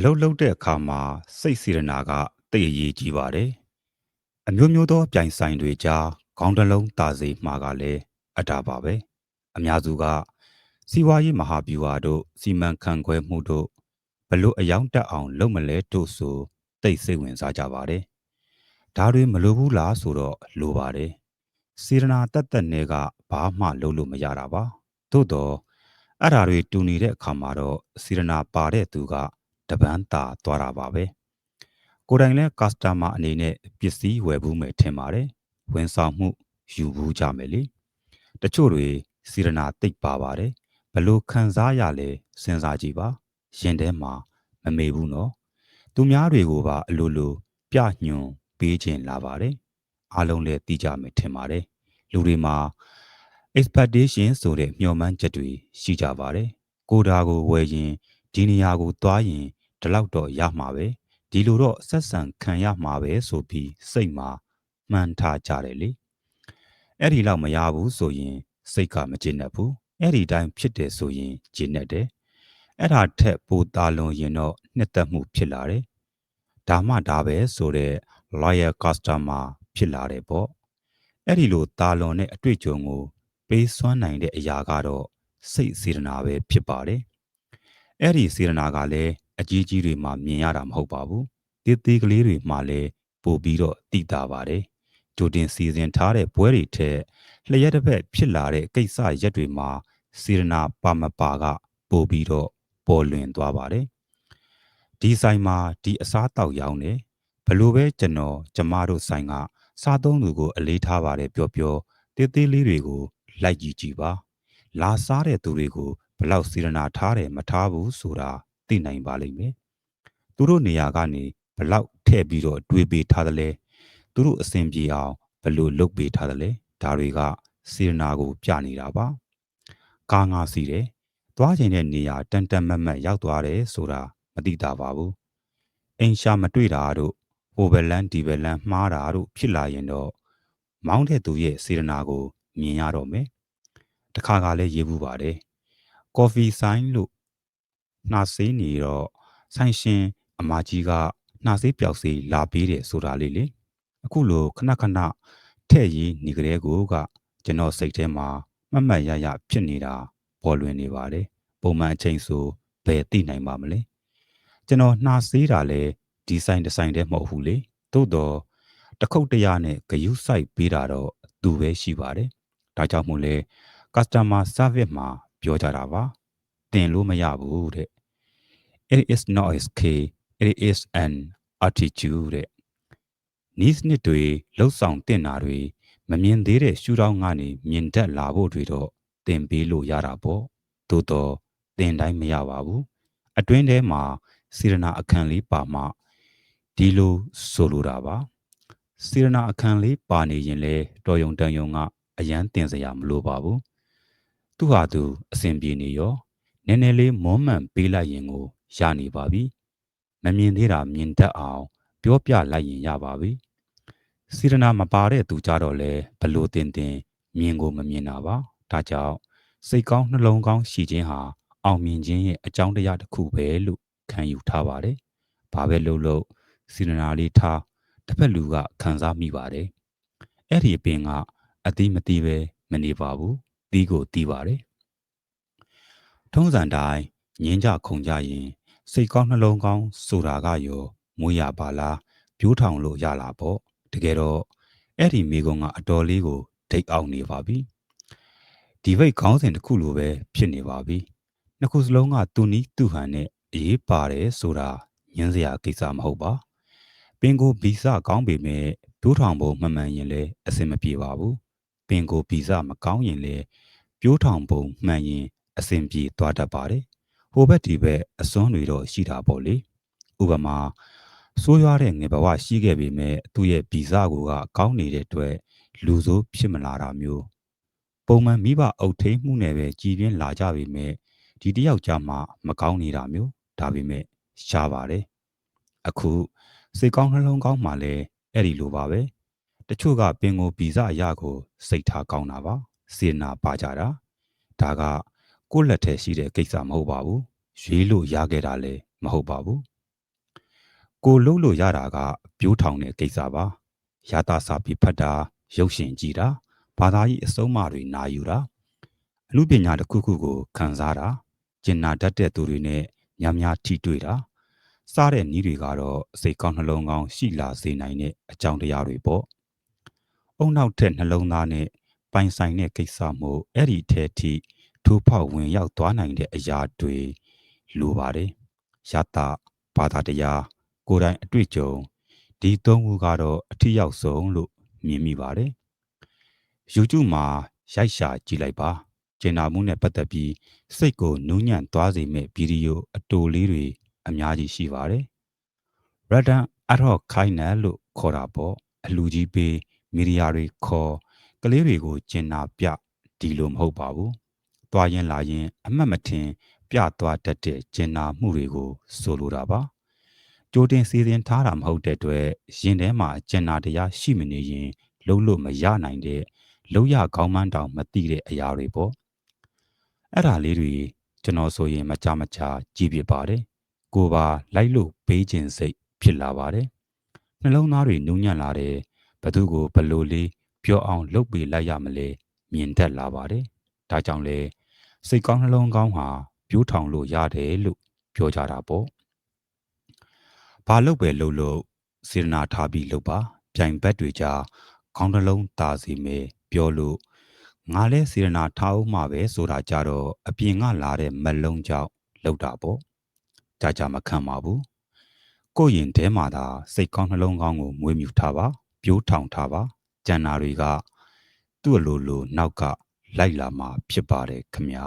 အလုတ်လုတ်တဲ့အခါမှာစိတ်စေရနာကတိတ်အရေးကြီးပါတယ်အမျိုးမျိုးသောပြိုင်ဆိုင်တွေကြားခေါင်းတစ်လုံးတာစေမှာကလည်းအတားပါပဲအများစုကစီးပွားရေးမဟာဗျူဟာတို့စီမံခန့်ခွဲမှုတို့ဘလို့အယောင်တက်အောင် လုပ်မလဲတို့ဆိုတိတ်စိတ်ဝင်စားကြပါတယ်ဒါတွေမလိုဘူးလားဆိုတော့လိုပါတယ်စေရနာတက်တက်နဲ့ကဘာမှလုပ်လို့မရတာပါသို့တော့အဲ့ဓာတွေတူနေတဲ့အခါမှာတော့စေရနာပါတဲ့သူက တပန်းတာသွားတာပါပဲကိုယ်တိုင်လည်း customer အနေနဲ့ပစ္စည်းဝယ်ဘူးမယ်ထင်ပါတယ်ဝန်ဆောင်မှုယူဘူးကြမယ်လေတချို့တွေစီရနာတိတ်ပါပါတယ်ဘလို့ခံစားရလဲစဉ်းစားကြည့်ပါရင်ထဲမှာမမေဘူးနော်သူများတွေကိုပါအလိုလိုပြညွန်ပေးခြင်းလာပါတယ်အားလုံးလည်းသိကြမယ်ထင်ပါတယ်လူတွေမှာ expectation ဆိုတဲ့မျှော်မှန်းချက်တွေရှိကြပါတယ်ကိုဒါကိုဝယ်ရင်ဒီနေရာကိုသွားရင် ဒီလောက်တော့ရမှာပဲဒီလိုတော့ဆက်ဆံခံရမှာပဲဆိုပြီးစိတ်မှာမှန်းထားကြတယ်လေအဲ့ဒီလောက်မရဘူးဆိုရင် စိတ်ကမကျေနပ်ဘူးအဲ့ဒီတိုင်းဖြစ်တယ်ဆိုရင်ကျေနပ်တယ်အဲ့ဒါထက်ပိုတာလွန်ရင်တော့နှစ်သက်မှုဖြစ်လာတယ်ဒါမှဒါပဲဆိုတဲ့ loyal customer ဖြစ်လာတယ်ပေါ့အဲ့ဒီလိုတာလွန်တဲ့အတွေ့အကြုံကို ပေးစွမ်းနိုင်တဲ့အရာကတော့စိတ်စေတနာပဲဖြစ်ပါတယ်အဲ့ဒီစေတနာကလည်း အကြီးကြီးတွေမှမြင်ရတာမဟုတ်ပါဘူးတေးသေးကလေးတွေမှလည်းပို့ပြီးတော့တိတာပါတယ်ကြိုတင်စီစဉ်ထားတဲ့ပွဲတွေထက်လျက်တစ်ဖက်ဖြစ်လာတဲ့ကိစ္စရက်တွေမှာစေရနာပါမပါက ပို့ပြီးတော့ပေါ်လွင်သွားပါတယ်ဒီဆိုင်မှာဒီအစားတောက်ရောင်းတယ်ဘလို့ပဲကျွန်တော်ကျမတို့ဆိုင်ကစားသုံးသူကိုအလေးထားပါတယ်ပြောပြောတေးသေးလေးတွေကိုလိုက်ကြည့်ကြည့်ပါလာစားတဲ့သူတွေကိုဘလောက်စေရနာထားတယ်မထားဘူးဆိုတာ သိနိုင်ပါလိမ့်မယ်သူတို့နေရာကနေဘလောက်ထည့်ပြီးတော့တွေးပေးထားသလဲသူတို့အစဉ်ပြေအောင်ဘလို့လုပ်ပေးထားသလဲဒါတွေကစေရနာကိုပြနေတာပါကားငါစီတယ်သွားချိန်တဲ့နေရာတန်တန်မတ်မတ်ရောက်သွားတယ်ဆိုတာမသိတာပါဘူးအိမ်ရှာမတွေ့တာတို့ဟိုဘလန်ဒီဘလန်မှားတာတို့ဖြစ်လာရင်တော့မောင်းတဲ့သူရဲ့စေရနာကိုမြင်ရတော့မယ်တခါကလည်းရေးဘူးပါတယ်ကော်ဖီဆိုင်လို့ နှာဆေးနေတော့ဆိုင်ရှင်အမကြီးကနှာဆေးပျောက်ဆေးလာပေးတယ်ဆိုတာလေးလေအခုလိုခဏခဏထဲ့ရည်နေကြတဲ့ကိုကကျွန်တော်စိတ်ထဲမှာမမှတ်ရရဖြစ်နေတာပေါ်လွင်နေပါတယ်ပုံမှန်အချိန်ဆိုဘယ်သိနိုင်ပါမလဲကျွန်တော်နှာဆေးတာလဲဒီဆိုင်ဒီဆိုင်တည်းမဟုတ်ဘူးလေသို့တော့တခုတ်တရနဲ့ဂယုစိုက်ပေးတာတော့သူပဲရှိပါတယ်ဒါကြောင့်မို့လဲ customer service မှာပြောကြတာပါ တင်လို့မရဘူးတဲ့ it is not a skill it is an attitude တဲ့နီးစနစ်တွေလှုပ်ဆောင်တင်တာတွေမမြင်သေးတဲ့ရှူတောင်းကနေမြင်တတ်လာဖို့တွေတော့တင်ပေးလို့ရတာပေါ့သို့တော့တင်တိုင်းမရပါဘူးအတွင်းထဲမှာစေရနာအခန်းလေးပါမှဒီလိုဆိုလိုတာပါစေရနာအခန်းလေးပါနေရင်လေတော်ယုံတန်ယုံကအရန်တင်စရာမလိုပါဘူးသူဟာသူအစဉ်ပြေနေရော နည်းနည်းလေးမွမ်းမံပေးလိုက်ရင်ကိုရနေပါပြီမမြင်သေးတာမြင်တတ်အောင် ပြောပြလိုက်ရင်ရပါပြီစေရနာမပါတဲ့သူကြတော့လေဘလို့တင်တင်မြင်ကိုမမြင်တာပါဒါကြောင့်စိတ်ကောင်းနှလုံးကောင်းရှိခြင်းဟာအောင်မြင်ခြင်းရဲ့အကြောင်းတရားတစ်ခုပဲလို့ခံယူထားပါတယ်ဘာပဲလုပ်လို့စေရနာလေးထားတစ်ဖက်လူကခံစားမိပါတယ်အဲ့ဒီအပင်ကအတိမတိပဲမနေပါဘူးတီးကိုတီးပါတယ် ထုံးစံတိုင်းငင်းကြခုန်ကြရင် စိတ်ကောင်းနှလုံးကောင်းဆိုတာကရောမွေးရပါလားပြိုးထောင်လို့ရလာပေါ့တကယ်တော့အဲ့ဒီမိကုံကအတော်လေးကိုဒိတ်အောင်နေပါပြီဒီဘိတ်ခေါင်းစဉ်တစ်ခုလိုပဲဖြစ်နေပါပြီနှစ်ခုစလုံးကသူနီးသူဟန်နဲ့အေးပါတယ်ဆိုတာညင်းစရာကိစ္စမဟုတ်ပါပင်ကိုဗီဇကောင်းပေမဲ့ပြိုးထောင်ဖို့မှန်မှန်ရင်လည်းအဆင်မပြေပါဘူးပင်ကိုဗီဇမကောင်းရင်လည်းပြိုးထောင်ပုံမှန်ရင် အဆင်ပြေသွားတတ်ပါတယ်ဟိုဘက်ဒီဘက်အစွန်းတွေတော့ရှိတာပေါ့လေဥပမာဆိုးရွားတဲ့ငယ်ဘဝရှိခဲ့ပေမဲ့သူ့ရဲ့ဗီဇကိုကကောင်းနေတဲ့အတွက်လူဆိုးဖြစ်မလာတာမျိုးပုံမှန်မိဘအုပ်ထိန်မှုနဲ့ပဲကြည်ပြင်းလာကြပေမဲ့ဒီတယောက်ကြားမှာမကောင်းနေတာမျိုးဒါပေမဲ့ရှားပါတယ်အခုစိတ်ကောင်းနှလုံးကောင်းမှလည်းအဲ့ဒီလိုပါပဲတချို့ကပင်ကိုဗီဇအရာကိုစိတ်ထားကောင်းတာပါစေနာပါကြတာဒါက ကိုယ့်လက်ထဲရှိတဲ့ကိစ္စမဟုတ်ပါဘူးရွေးလို့ရခဲ့တာလည်းမဟုတ်ပါဘူးကိုလှုပ်လို့ရတာကပြိုးထောင်တဲ့ကိစ္စပါရတာစာပြီးဖတ်တာရုပ်ရှင်ကြည့်တာဘာသာရေးအစုံအမတွေနာယူတာအမှုပညာတစ်ခုခုကိုခန်းစားတာကျင်နာတတ်တဲ့သူတွေနဲ့များများထိတွေ့တာစားတဲ့နည်းတွေကတော့စိတ်ကောင်းနှလုံးကောင်းရှိလာစေနိုင်တဲ့အကြောင်းတရားတွေပေါ့အုံနောက်ထက်နှလုံးသားနဲ့ပိုင်ဆိုင်တဲ့ကိစ္စမို့အဲ့ဒီထဲထိ ထိုးဖောက်ဝင်ရောက်သွားနိုင်တဲ့အရာတွေလိုပါတယ်ရတာဘာသာတရားကိုယ်တိုင်အတွေ့အကြုံဒီသုံးခုကတော့အထီရောက်ဆုံးလို့မြင်မိပါတယ် YouTube မှာရိုက်ရှာကြည့်လိုက်ပါကျင်နာမှုနဲ့ပတ်သက်ပြီးစိတ်ကိုနူးညံ့သွားစေမဲ့ဗီဒီယိုအတိုလေးတွေအများကြီးရှိပါတယ် Radan Adhoc Kindness လို့ခေါ်တာပေါ့အလူကြီးပေးမီဒီယာတွေခေါ်ကလေးတွေကိုကျင်နာပြဒီလိုမဟုတ်ပါဘူး တွားရင်လာရင် အမှတ်မထင် ပြသွားတတ်တဲ့ကျင်နာမှုတွေကိုဆိုလိုတာပါကြိုတင်စီစဉ်ထားတာမဟုတ်တဲ့အတွက်ရင်ထဲမှာကျင်နာတရားရှိမနေရင်လုံးလို့မရနိုင်တဲ့လုံးရကောင်းမှန်းတောင်မသိတဲ့အရာတွေပေါ့အဲ့ဒါလေးတွေကျွန်တော်ဆိုရင်မကြမကြာကြည့်ပြပါတယ်ကိုပါလိုက်လို့ဘေးကျင်စိတ်ဖြစ်လာပါတယ်နှလုံးသားတွေနူးညံ့လာတယ်ဘသူကိုဘလို့လေးပြောအောင်လုပ်ပေးလိုက်ရမလဲမြင်တတ်လာပါတယ်ဒါကြောင့်လေ စိတ်ကောင်းနှလုံးကောင်းဟာပြိုးထောင်လို့ရတယ်လို့ပြောကြတာပေါ့ဘာလို့ပဲလုပ်လို့စေရနာထားပြီးလုပ်ပါပြိုင်ဘက်တွေကြားခေါင်းတစ်လုံးတာစီမယ်ပြောလို့ငါလဲစေရနာထားအောင်မှာပဲဆိုတာကြတော့အပြင်ကလာတဲ့မလုံးကြောင့်လောက်တာပေါ့ကြာကြာမခံပါဘူးကိုယ့်ရင်ထဲမှာသာစိတ်ကောင်းနှလုံးကောင်းကိုမွေးမြူထားပါပြိုးထောင်ထားပါကြံနာတွေက သူ့အလိုလိုနောက်က လိုက်လာမှာဖြစ်ပါတယ်ခမညာ